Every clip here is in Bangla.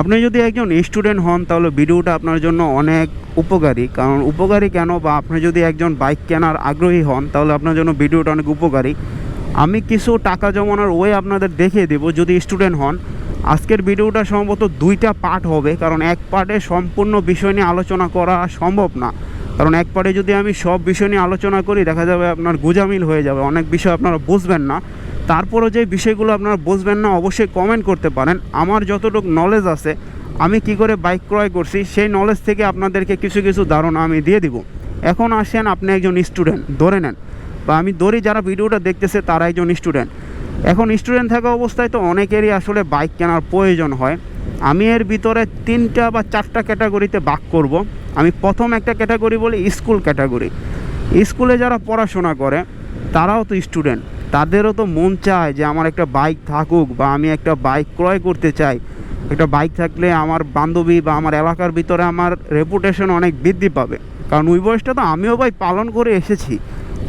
আপনি যদি একজন স্টুডেন্ট হন, তাহলে ভিডিওটা আপনার জন্য অনেক উপকারী। কারণ উপকারী কেন বা আপনি যদি একজন বাইক কেনার আগ্রহী হন, তাহলে আপনার জন্য ভিডিওটা অনেক উপকারী। আমি কিছু টাকা জমানোর ওয়ে আপনাদের দেখিয়ে দেবো, যদি স্টুডেন্ট হন। আজকের ভিডিওটা সম্ভবত দুইটা পার্ট হবে, কারণ এক পার্টে সম্পূর্ণ বিষয় নিয়ে আলোচনা করা সম্ভব না। কারণ এক পার্টে যদি আমি সব বিষয় নিয়ে আলোচনা করি, দেখা যাবে আপনার গুজামিল হয়ে যাবে, অনেক বিষয় আপনারা বুঝবেন না। তারপরও যে বিষয়গুলো আপনারা বুঝবেন না, অবশ্যই কমেন্ট করতে পারেন। আমার যতটুকু নলেজ আছে, আমি কি করে বাইক ক্রয় করছি, সেই নলেজ থেকে আপনাদেরকে কিছু কিছু ধারণা আমি দিয়ে দিব। এখন আসেন আপনি একজন স্টুডেন্ট ধরে নেন। বা আমি ধরি যারা ভিডিওটা দেখতেছে, তারা একজন স্টুডেন্ট এখন স্টুডেন্ট থাকা অবস্থায় তো অনেকেরই আসলে বাইক কেনার প্রয়োজন হয়। আমি এর ভিতরে তিনটা বা চারটা ক্যাটাগরিতে ভাগ করব। আমি প্রথম একটা ক্যাটাগরি বলি স্কুল ক্যাটাগরি স্কুলে যারা পড়াশোনা করে, তারাও তো স্টুডেন্ট তাদেরও তো মন চায় যে আমার একটা বাইক থাকুক বা আমি একটা বাইক ক্রয় করতে চাই। একটা বাইক থাকলে আমার বান্ধবী বা আমার এলাকার ভিতরে আমার রেপুটেশন অনেক বৃদ্ধি পাবে। কারণ ওই বয়সটা তো আমিও ভাই পালন করে এসেছি।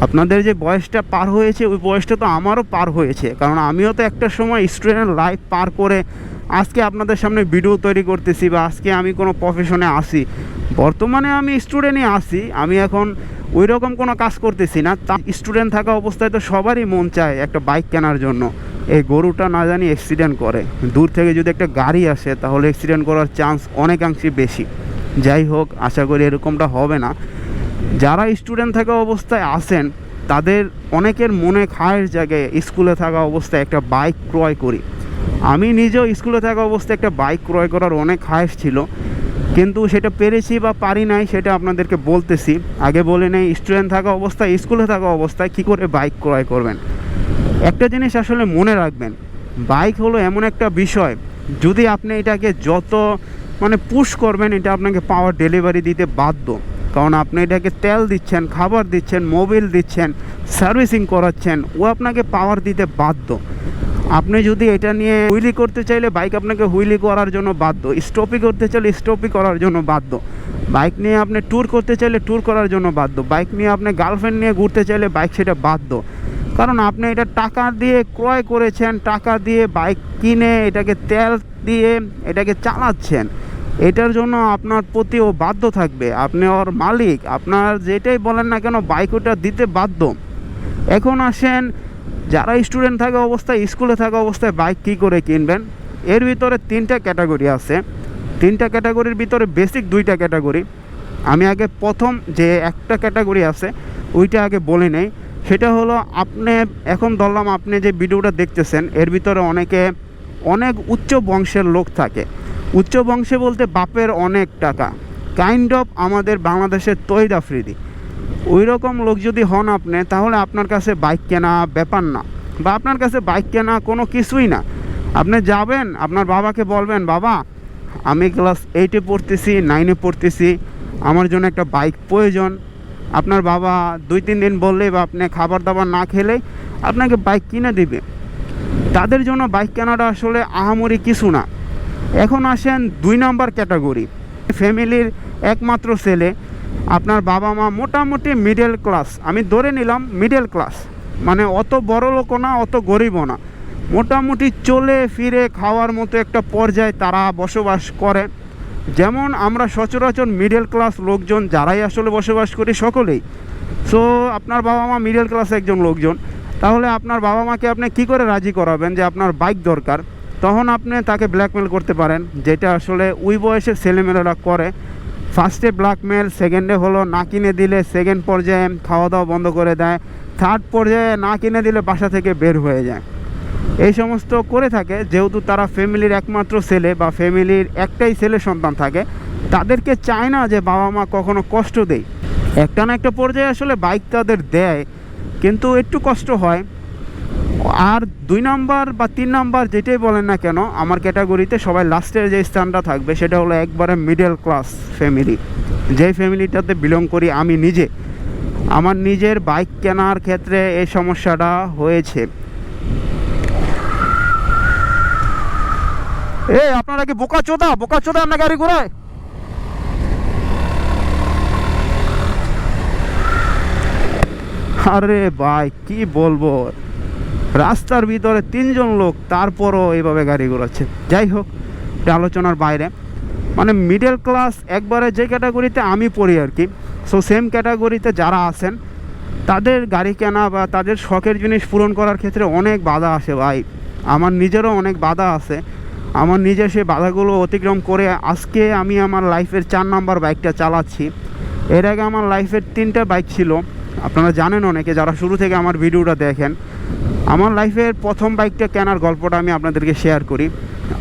আপনাদের যে বয়সটা পার হয়েছে, ওই বয়সটা তো আমারও পার হয়েছে। কারণ আমিও তো একটা সময় স্টুডেন্ট লাইফ পার করে আজকে আপনাদের সামনে ভিডিও তৈরি করতেছি বা আজকে আমি কোনো প্রফেশনে আসি বর্তমানে আমি স্টুডেন্টই আসি আমি এখন ওই রকম কোনো কাজ করতেছি না। তা স্টুডেন্ট থাকা অবস্থায় তো সবারই মন চায় একটা বাইক কেনার জন্য। এই গরুটা না জানি অ্যাক্সিডেন্ট করে। দূর থেকে যদি একটা গাড়ি আসে, তাহলে অ্যাক্সিডেন্ট করার চান্স অনেকাংশে বেশি। যাই হোক, আশা করি এরকমটা হবে না। যারা স্টুডেন্ট থাকা অবস্থায় আসেন তাদের অনেকের মনে খায়ের জায়গায় স্কুলে থাকা অবস্থায় একটা বাইক ক্রয় করি। আমি নিজেও স্কুলে থাকা অবস্থায় একটা বাইক ক্রয় করার অনেক খায়েশ ছিল, কিন্তু সেটা পেরেছি বা পারি নাই সেটা আপনাদেরকে বলতেছি। আগে বলে নেই স্টুডেন্ট থাকা অবস্থায়, স্কুলে থাকা অবস্থায় কী করে বাইক ক্রয় করবেন? একটা জিনিস আসলে মনে রাখবেন, বাইক হলো এমন একটা বিষয়, যদি আপনি এটাকে যত মানে পুশ করবেন, এটা আপনাকে পাওয়ার ডেলিভারি দিতে বাধ্য। কারণ আপনি এটাকে তেল দিচ্ছেন, খাবার দিচ্ছেন মোবিল দিচ্ছেন সার্ভিসিং করাচ্ছেন, ও আপনাকে পাওয়ার দিতে বাধ্য। আপনি যদি এটা নিয়ে হুইলি করতে চাইলে বাইক আপনাকে হুইলি করার জন্য বাধ্য স্টপি করতে চাইলে স্টপি করার জন্য বাধ্য। বাইক নিয়ে আপনি ট্যুর করতে চাইলে ট্যুর করার জন্য বাধ্য। বাইক নিয়ে আপনি গার্লফ্রেন্ড নিয়ে ঘুরতে চাইলে বাইক সেটা বাধ্য। কারণ আপনি এটা টাকা দিয়ে ক্রয় করেছেন, টাকা দিয়ে বাইক কিনে এটাকে তেল দিয়ে এটাকে চালাচ্ছেন। এটার জন্য আপনার প্রতি ও বাধ্য থাকবে। আপনি ওর মালিক। আপনার যেটাই বলেন না কেন, বাইক ওটা দিতে বাধ্য। এখন আসেন যারা স্টুডেন্ট থাকা অবস্থায়, স্কুলে থাকা অবস্থায় বাইক কী করে কিনবেন? এর ভিতরে তিনটা ক্যাটাগরি আছে। তিনটা ক্যাটাগরির ভিতরে বেসিক দুইটা ক্যাটাগরি। আমি আগে প্রথম যে একটা ক্যাটাগরি আছে, ওইটা আগে বলে নেই। সেটা হলো আপনি, এখন ধরলাম আপনি যে ভিডিওটা দেখতেছেন, এর ভিতরে অনেকে, অনেক উচ্চ বংশের লোক থাকে। উচ্চ বংশে বলতে বাপের অনেক টাকা। কাইন্ড অফ আমাদের বাংলাদেশের তৈদ আফ্রিদি ওই রকম লোক যদি হন আপনি, তাহলে আপনার কাছে বাইক কেনা ব্যাপার না বা আপনার কাছে বাইক কেনা কোনো কিছুই না। আপনি যাবেন, আপনার বাবাকে বলবেন, বাবা, আমি ক্লাস এইটে পড়তেছি নাইনে পড়তেছি, আমার জন্য একটা বাইক প্রয়োজন। আপনার বাবা দুই, তিন দিন বললেই বা আপনি খাবার দাবার না খেলে আপনাকে বাইক কিনে দিবে। তাদের জন্য বাইক কেনাটা আসলে আহামরি কিছু না। এখন আসেন দুই নাম্বার ক্যাটাগরি, ফ্যামিলির একমাত্র ছেলে। আপনার বাবা মা মোটামুটি মিডল ক্লাস আমি ধরে নিলাম মিডল ক্লাস মানে অত বড় লোকও না, অত গরিবও না। মোটামুটি চলে ফিরে খাওয়ার মতো একটা পর্যায়ে তারা বসবাস করে। যেমন আমরা সচরাচর মিডল ক্লাস লোকজন যারাই আসলে বসবাস করি সকলেই। সো আপনার বাবা মা মিডল ক্লাস একজন লোকজন। তাহলে আপনার বাবা মাকে আপনি কি করে রাজি করাবেন যে আপনার বাইক দরকার? তখন আপনি তাকে ব্ল্যাকমেল করতে পারেন, যেটা আসলে ওই বয়সের ছেলেমেয়েরা করে। ফার্স্টে ব্ল্যাকমেল, সেকেন্ডে হলো না কিনে দিলে সেকেন্ড পর্যায়ে খাওয়া দাওয়া বন্ধ করে দেয়। থার্ড পর্যায়ে না কিনে দিলে বাসা থেকে বের হয়ে যায়। এই সমস্ত করে থাকে, যেহেতু তারা ফ্যামিলির একমাত্র ছেলে বা ফ্যামিলির একটাই ছেলে সন্তান থাকে, তাদেরকে চায় না যে বাবা মা কখনো কষ্ট দেয়। একটা না একটা পর্যায়ে আসলে বাইক তাদের দেয়, কিন্তু একটু কষ্ট হয়। আর দুই নাম্বার বা তিন নাম্বার যেটাই বলেন না কেন, আমার ক্যাটাগরিতে সবাই লাস্টের যে স্থানটা থাকবে সেটা হলো একবারে মিডল ক্লাস ফ্যামিলি যেই ফ্যামিলিটাতে বিলং করি আমি নিজে। আমার নিজের বাইক কেনার ক্ষেত্রে এই সমস্যাটা হয়েছে। এ, আপনারা কি বোকা চোদা? বোকা চোদা আপনার গাড়ি ঘোরায় আরে ভাই, কি বলব? রাস্তার ভিতরে তিনজন লোক, তারপরও এইভাবে গাড়ি ঘোরাচ্ছে। যাই হোক এটা আলোচনার বাইরে। মানে মিডল ক্লাস একবারে যে ক্যাটাগরিতে আমি পড়ি আর কি সো সেম ক্যাটাগরিতে যারা আছেন, তাদের গাড়ি কেনা বা তাদের শখের জিনিস পূরণ করার ক্ষেত্রে অনেক বাধা আসে ভাই। আমার নিজেরও অনেক বাধা আছে। আমার নিজের সেই বাধাগুলো অতিক্রম করে আজকে আমি আমার লাইফের চার নাম্বার বাইকটা চালাচ্ছি। এর আগে আমার লাইফের তিনটা বাইক ছিল। আপনারা জানেন অনেকে, যারা শুরু থেকে আমার ভিডিওটা দেখেন আমার লাইফের প্রথম বাইকটা কেনার গল্পটা আমি আপনাদেরকে শেয়ার করি।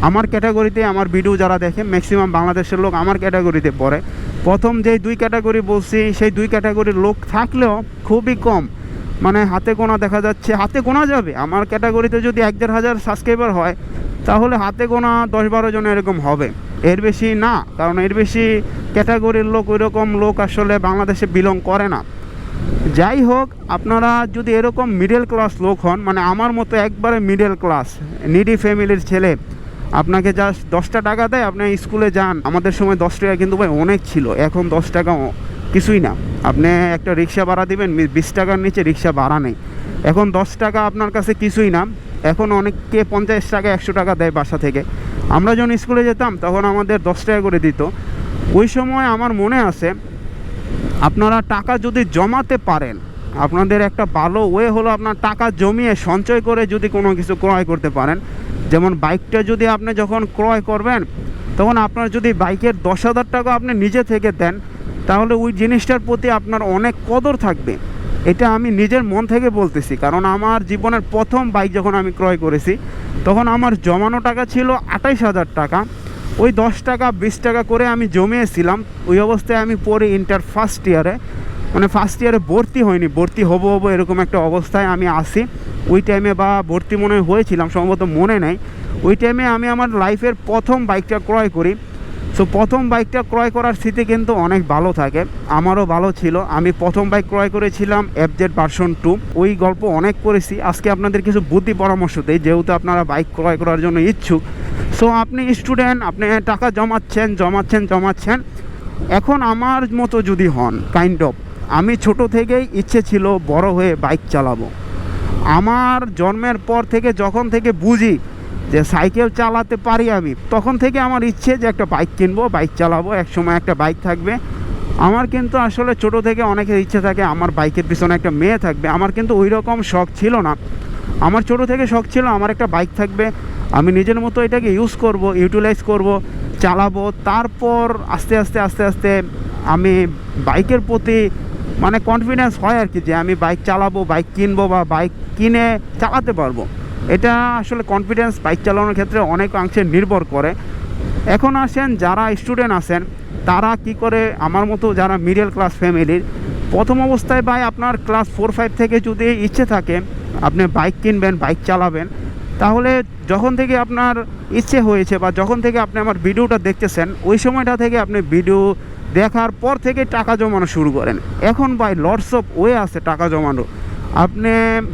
আমার ক্যাটাগরিতে আমার ভিডিও যারা দেখে ম্যাক্সিমাম বাংলাদেশের লোক আমার ক্যাটাগরিতে পড়ে। প্রথম যেই দুই ক্যাটাগরি বলছি, সেই দুই ক্যাটাগরির লোক থাকলেও খুবই কম। মানে হাতে গোনা দেখা যাচ্ছে, হাতে গোনা যাবে। আমার ক্যাটাগরিতে যদি এক দেড় হাজার সাবস্ক্রাইবার হয়, তাহলে হাতে গোনা দশ বারো জন এরকম হবে। এর বেশি না, কারণ এর বেশি ক্যাটাগরির লোক ওই রকম লোক আসলে বাংলাদেশে বিলং করে না। যাই হোক, আপনারা যদি এরকম মিডল ক্লাস লোক হন মানে আমার মতো একবারে মিডল ক্লাস নিডি ফ্যামিলির ছেলে, আপনাকে জাস্ট দশটা টাকা দেয়, আপনি স্কুলে যান। আমাদের সময় দশ টাকা কিন্তু ভাই অনেক ছিল, এখন দশ টাকা কিছুই না। আপনি একটা রিক্সা ভাড়া দিবেন বিশ টাকার নিচে রিক্সা ভাড়া নেই। এখন দশ টাকা আপনার কাছে কিছুই না, এখন অনেককে পঞ্চাশ টাকা, একশো টাকা দেয় বাসা থেকে। আমরা যখন স্কুলে যেতাম, তখন আমাদের দশ টাকা করে দিত। ওই সময় আমার মনে আছে আপনারা টাকা যদি জমাতে পারেন, আপনাদের একটা ভালো ওয়ে হলো আপনার টাকা জমিয়ে সঞ্চয় করে যদি কোনো কিছু ক্রয় করতে পারেন। যেমন বাইকটা যদি আপনি যখন ক্রয় করবেন, তখন আপনার যদি বাইকের দশ হাজার টাকা আপনি নিজে থেকে দেন, তাহলে ওই জিনিসটার প্রতি আপনার অনেক কদর থাকবে। এটা আমি নিজের মন থেকে বলতেছি, কারণ আমার জীবনের প্রথম বাইক যখন আমি ক্রয় করেছি, তখন আমার জমানো টাকা ছিল আঠাইশ হাজার টাকা। ওই দশ টাকা, বিশ টাকা করে আমি জমিয়েছিলাম। ওই অবস্থায় আমি পড়ি ইন্টার ফার্স্ট ইয়ারে মানে ফার্স্ট ইয়ারে ভর্তি হয়নি ভর্তি হব হব এরকম একটা অবস্থায় আমি আসি। ওই টাইমে বা ভর্তি মনে হয় হয়েছিলাম, সম্ভবত মনে নেই। ওই টাইমে আমি আমার লাইফের প্রথম বাইকটা ক্রয় করি। সো প্রথম বাইকটা ক্রয় করার স্থিতি কিন্তু অনেক ভালো থাকে। আমারও ভালো ছিল। আমি প্রথম বাইক ক্রয় করেছিলাম এফজেড ভার্সন টু ওই গল্প অনেক করেছি আজকে আপনাদের কিছু বুদ্ধি পরামর্শ দেই, যেহেতু আপনারা বাইক ক্রয় করার জন্য ইচ্ছুক। সো আপনি স্টুডেন্ট আপনি টাকা জমাচ্ছেন জমাচ্ছেন জমাচ্ছেন। এখন আমার মতো যদি হন কাইন্ড অফ আমি ছোট থেকেই ইচ্ছে ছিল বড় হয়ে বাইক চালাবো। আমার জন্মের পর থেকে, যখন থেকে বুঝি যে সাইকেল চালাতে পারি আমি, তখন থেকে আমার ইচ্ছে যে একটা বাইক কিনবো বাইক চালাবো এক সময় একটা বাইক থাকবে। আমার কিন্তু আসলে ছোট থেকে অনেকের ইচ্ছে থাকে, আমার বাইকের পিছনে একটা মেয়ে থাকবে। আমার কিন্তু ওই রকম শখ ছিল না। আমার ছোট থেকে শখ ছিল, আমার একটা বাইক থাকবে। আমি নিজের মতো এটাকে ইউজ করব ইউটিলাইজ করব, চালাবো। তারপর আস্তে আস্তে আস্তে আস্তে আমি বাইকের প্রতি মানে কনফিডেন্স হয় আর কি যে আমি বাইক চালাবো বাইক কিনবো বা বাইক কিনে চালাতে পারব। এটা আসলে কনফিডেন্স বাইক চালানোর ক্ষেত্রে অনেক অংশে নির্ভর করে। এখন আসেন, যারা স্টুডেন্ট আছেন, তারা কি করে, আমার মতো যারা মিডল ক্লাস ফ্যামিলির প্রথম অবস্থায় ভাই আপনার ক্লাস ফোর ফাইভ থেকে যদি ইচ্ছে থাকে, আপনি বাইক কিনবেন বাইক চালাবেন, তাহলে যখন থেকে আপনার ইচ্ছে হয়েছে বা যখন থেকে আপনি আমার ভিডিওটা দেখতেছেন, ওই সময়টা থেকে আপনি ভিডিও দেখার পর থেকে টাকা জমানো শুরু করেন। এখন ভাই লটস অফ ওয়ে আছে টাকা জমানো আপনি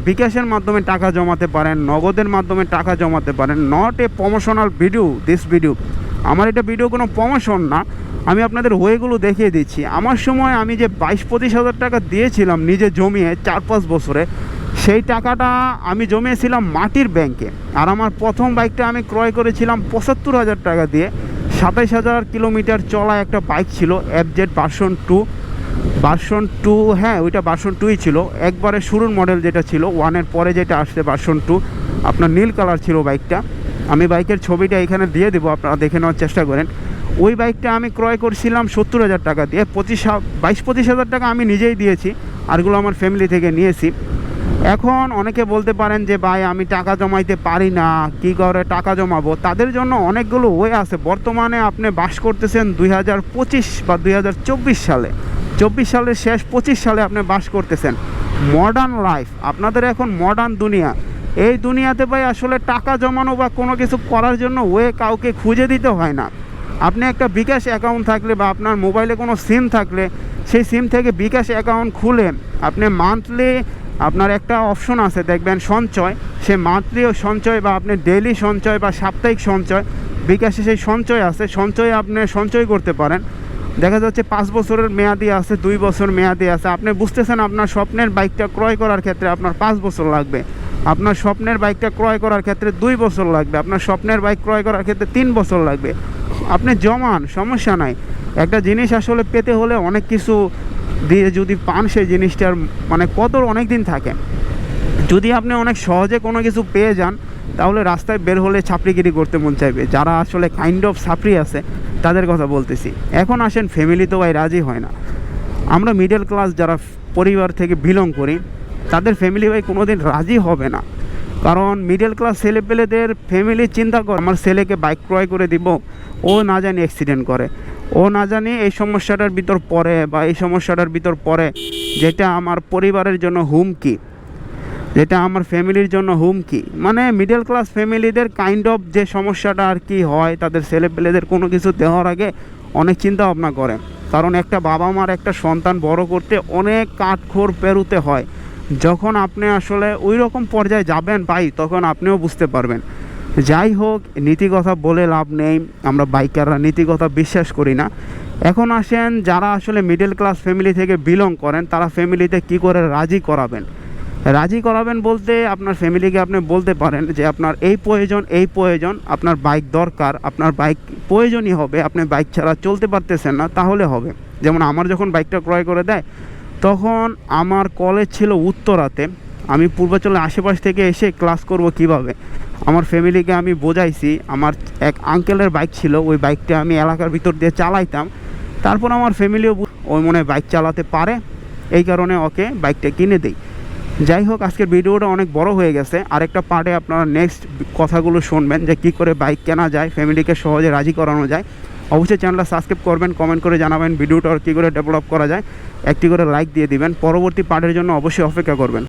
বিকাশের মাধ্যমে টাকা জমাতে পারেন, নগদের মাধ্যমে টাকা জমাতে পারেন not a promotional video this video আমার এটা ভিডিও কোনো প্রমোশন না, আমি আপনাদের ওয়েগুলো দেখিয়ে দিচ্ছি। আমার সময় আমি যে বাইশ পঁচিশ হাজার টাকা দিয়েছিলাম নিজে জমিয়ে চার পাঁচ বছরে, সেই টাকাটা আমি জমিয়েছিলাম মাটির ব্যাংকে আর আমার প্রথম বাইকটা আমি ক্রয় করেছিলাম পঁচাত্তর হাজার টাকা দিয়ে। সাতাইশ হাজার কিলোমিটার চলা একটা বাইক ছিল FZ version two version two হ্যাঁ ওইটা ভার্সন টুই ছিল। একবারে শুরুর মডেল যেটা ছিল ওয়ানের পরে যেটা আসছে ভার্সন টু আপনার নীল কালার ছিল বাইকটা আমি বাইকের ছবিটা এখানে দিয়ে দেবো, আপনারা দেখে নেওয়ার চেষ্টা করেন। ওই বাইকটা আমি ক্রয় করছিলাম সত্তর হাজার টাকা দিয়ে, পঁচিশ বাইশ, পঁচিশ হাজার টাকা আমি নিজেই দিয়েছি, আরগুলো আমার ফ্যামিলি থেকে নিয়েছি। এখন অনেকে বলতে পারেন যে, ভাই, আমি টাকা জমাইতে পারি না, কি করে টাকা জমাবো? তাদের জন্য অনেকগুলো ওয়ে আছে। বর্তমানে আপনি বাস করতেছেন দুই হাজার পঁচিশ বা দুই হাজার চব্বিশ সালে। চব্বিশ সালের শেষ পঁচিশ সালে আপনি বাস করতেছেন। মডার্ন লাইফ আপনাদের এখন মডার্ন দুনিয়া। এই দুনিয়াতে ভাই আসলে টাকা জমানো বা কোনো কিছু করার জন্য ওয়ে কাউকে খুঁজে দিতে হয় না। আপনি একটা বিকাশ অ্যাকাউন্ট থাকলে বা আপনার মোবাইলে কোনো সিম থাকলে, সেই সিম থেকে বিকাশ অ্যাকাউন্ট খুলে আপনি মান্থলি আপনার একটা অপশন আছে, দেখবেন সঞ্চয়। সে মান্থলি সঞ্চয় বা আপনি ডেইলি সঞ্চয় বা সাপ্তাহিক সঞ্চয়। বিকাশে সেই সঞ্চয় আছে, সঞ্চয় আপনি সঞ্চয় করতে পারেন। দেখা যাচ্ছে পাঁচ বছরের মেয়াদি আছে, দুই বছর মেয়াদি আছে। আপনি বুঝতেছেন আপনার স্বপ্নের বাইকটা ক্রয় করার ক্ষেত্রে আপনার পাঁচ বছর লাগবে। আপনার স্বপ্নের বাইকটা ক্রয় করার ক্ষেত্রে দুই বছর লাগবে। আপনার স্বপ্নের বাইক ক্রয় করার ক্ষেত্রে তিন বছর লাগবে। আপনি জমান, সমস্যা নাই। একটা জিনিস আসলে পেতে হলে অনেক কিছু দিয়ে যদি পান সেই জিনিসটার মানে কত অনেক দিন থাকে। যদি আপনি অনেক সহজে কোনো কিছু পেয়ে যান তাহলে রাস্তায় বের হলে ছাপড়িগিরি করতে মন চাইবে। যারা আসলে কাইন্ড অফ ছাপড়ি আছে, তাদের কথা বলতেছি। এখন আসেন ফ্যামিলি তো ভাই রাজি হয় না। আমরা মিডল ক্লাস যারা পরিবার থেকে বিলং করি, তাদের ফ্যামিলি ভাই কোনো দিন রাজি হবে না। কারণ মিডল ক্লাস ছেলেপেলেদের ফ্যামিলি চিন্তা করে, আমার ছেলেকে বাইক ক্রয় করে দিব, ও না জানি অ্যাক্সিডেন্ট করে। ও না জানি এই সমস্যাটার ভিতর পড়ে বা এই সমস্যাটার ভিতর পড়ে, যেটা আমার পরিবারের জন্য হুমকি। যেটা আমার ফ্যামিলির জন্য হুমকি। মানে মিডল ক্লাস ফ্যামিলিদের কাইন্ড অফ যে সমস্যাটা আর কি হয়, তাদের ছেলেপেলেদের কোনো কিছু দেওয়ার আগে অনেক চিন্তা ভাবনা করে। কারণ একটা বাবা মার একটা সন্তান বড় করতে অনেক কাঠখোর পেরুতে হয়। যখন আপনি আসলে ওই রকম পর্যায়ে যাবেন ভাই, তখন আপনিও বুঝতে পারবেন। যাই হোক, নীতি কথা বলে লাভ নেই। আমরা বাইকাররা নীতি কথা বিশ্বাস করি না। এখন আসেন, যারা আসলে মিডল ক্লাস ফ্যামিলি থেকে বিলং করেন, তারা ফ্যামিলিতে কি করে রাজি করাবেন? রাজি করাবেন বলতে আপনার ফ্যামিলিকে আপনি বলতে পারেন যে আপনার এই প্রয়োজন এই প্রয়োজন, আপনার বাইক দরকার, আপনার বাইক প্রয়োজনই হবে, আপনি বাইক ছাড়া চলতে পারতেছেন না, তাহলে হবে। যেমন আমার যখন বাইকটা ক্রয় করে দেয়, তখন আমার কলেজ ছিল উত্তরাতে, আমি পূর্বাচলের আশেপাশ থেকে এসে ক্লাস করব কীভাবে? আমার ফ্যামিলিকে আমি বোঝাইছি, আমার এক আঙ্কেলের বাইক ছিল, ওই বাইকটা আমি এলাকার ভিতর দিয়ে চালাইতাম। তারপর আমার ফ্যামিলিও ওই মনে বাইক চালাতে পারে, এই কারণে ওকে বাইকটা কিনে দিই। যাই হোক, আজকের ভিডিওটা অনেক বড় হয়ে গেছে। আরেকটা পার্টে আপনারা নেক্সট কথাগুলো শুনবেন যে কি করে বাইক কেনা যায় ফ্যামিলিকে সহজে রাজি করানো যায়। অবশ্যই চ্যানেলটা সাবস্ক্রাইব করবেন কমেন্ট করে জানাবেন ভিডিওটা কী করে ডেভেলপ করা যায়। একটি করে লাইক দিয়ে দিবেন। পরবর্তী পার্টের জন্য অবশ্যই অপেক্ষা করবেন।